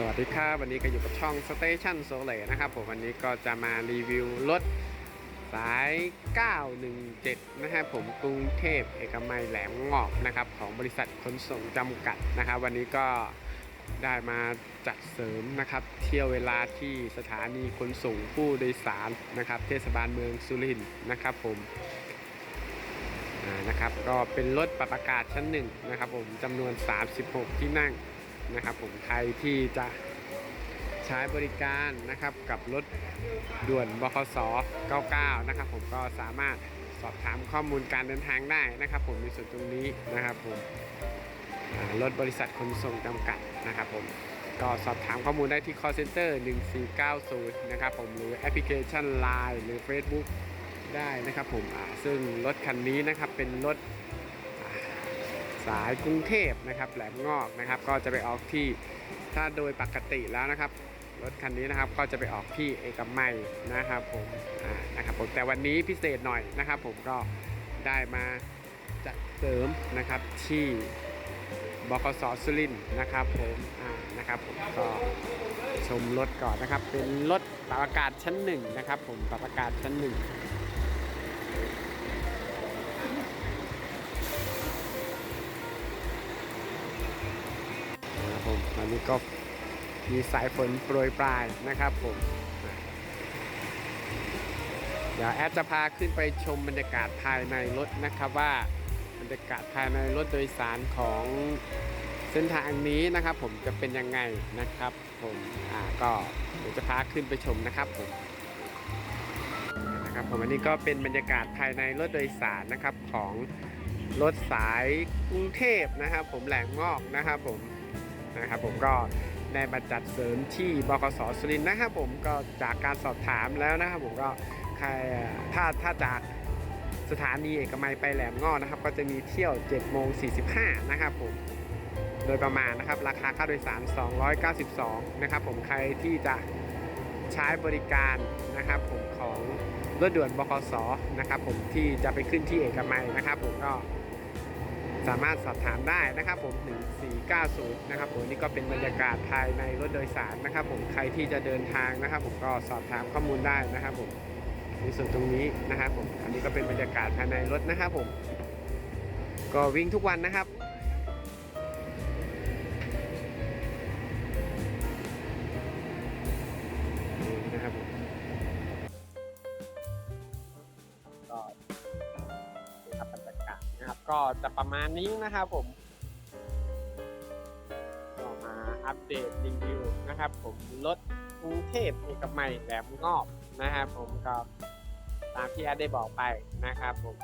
สวัสดีครับวันนี้ก็อยู่กับช่อง Station s o l e นะครับผมวันนี้ก็จะมารีวิวรถสาย 917 นะครับผมกรุงเทพเอกมัยแหลมงอบนะครับของบริษัทขนส่งจำกัดนะครับวันนี้ก็ได้มาจัดเสริมนะครับ เที่ยวเวลาที่สถานีขนส่งผู้โดยสารนะครับ เทศบาลเมืองสุรินทร์นะครับผมนะครับก็เป็นรถปรับอากาศชั้นหนึ่งนะครับผมจำนวน 36 ที่นั่ง นะครับผมใครที่จะใช้บริการนะครับกับรถด่วนบคส99 นะครับ ผมก็สามารถสอบถามข้อมูลการเดินทางได้นะครับ ผมในส่วนตรงนี้นะครับผมรถบริษัทขนส่งจำกัดนะครับผมก็สอบถามข้อมูลได้ที่ call center 1490 นะครับผมหรือแอปพลิเคชัน Line หรือ Facebook ได้นะครับผมซึ่งรถคันนี้นะครับเป็นรถ สายกรุงเทพนะครับแหลมงอกนะครับ ก็จะไปออกที่ถ้าโดยปกติแล้วนะครับรถคันนี้นะครับก็จะไปออกที่เอกมัยนะครับผมนะครับผมแต่วันนี้พิเศษหน่อยนะครับ ผมก็ได้มาจัดเสริมนะครับที่บคสสุรินนะครับผมนะครับผมก็ชมรถก่อนนะครับ เป็นรถปรับอากาศชั้นหนึ่งนะครับ ผมปรับอากาศชั้นหนึ่ง อนนี้ก็มีสายฝนโปรยปลายนะครับผมเดี๋ยวแอดจะพาขึ้นไปชมบรรยากาศภายในรถนะครับว่าบรรยากาศภายในรถโดยสารของเส้นทางนี้นะครับ ผมจะเป็นยังไงนะครับ ผมอ่าก็เดี๋ยวจะพาขึ้นไปชมนะครับผมนะครับผมอันนี้ก็เป็นบรรยากาศภายในรถโดยสารนะครับของรถสายกรุงเทพนะครับ ผมแหลมงอกนะครับผม นะครับผมก็ได้มาจัดเสริมที่บกสสุรินทร์นะครับผมก็จากการสอบถามแล้วนะครับผมก็ใครถ้าถ้าจากสถานีเอกมัยไปแหลมงอนะครับ ก็จะมีเที่ยว7โมง45นะครับผมโดยประมาณนะครับ ราคาค่าโดยสาร 292 นะครับผมใครที่จะใช้บริการนะครับผมของรถด่วนบกสนะครับผมที่จะไปขึ้นที่เอกมัยนะครับผมก็ สามารถสอบถามได้นะครับผม 1490 นะครับผมนี่ก็เป็นบรรยากาศภายในรถโดยสารนะครับผมใครที่จะเดินทางนะครับ ผมก็สอบถามข้อมูลได้นะครับผมในส่วนตรงนี้นะครับผมอันนี้ก็เป็นบรรยากาศภายในรถนะครับผม ก็วิ่งทุกวันนะครับนี่นะครับผมก็ ก็จะประมาณนี้นะครับผมก็มาอัปเดตรีวิวนะครับ ผมรถกรุงเทพเอกมัยแหลมงอบนะครับผมก็ตามที่แอดได้บอกไปนะครับผม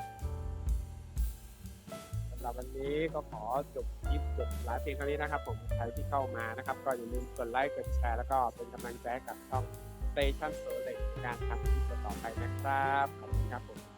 สำหรับวันนี้ก็ขอจบคลิปจบไลฟ์เพียงเท่านี้นะครับ ผมใครที่เข้ามานะครับ ก็อย่าลืมกดไลค์กดแชร์แล้วก็เป็นกำลังใจกับช่อง Station s o l e การทำคลิปต่อไปนะครับ ขอบคุณครับผม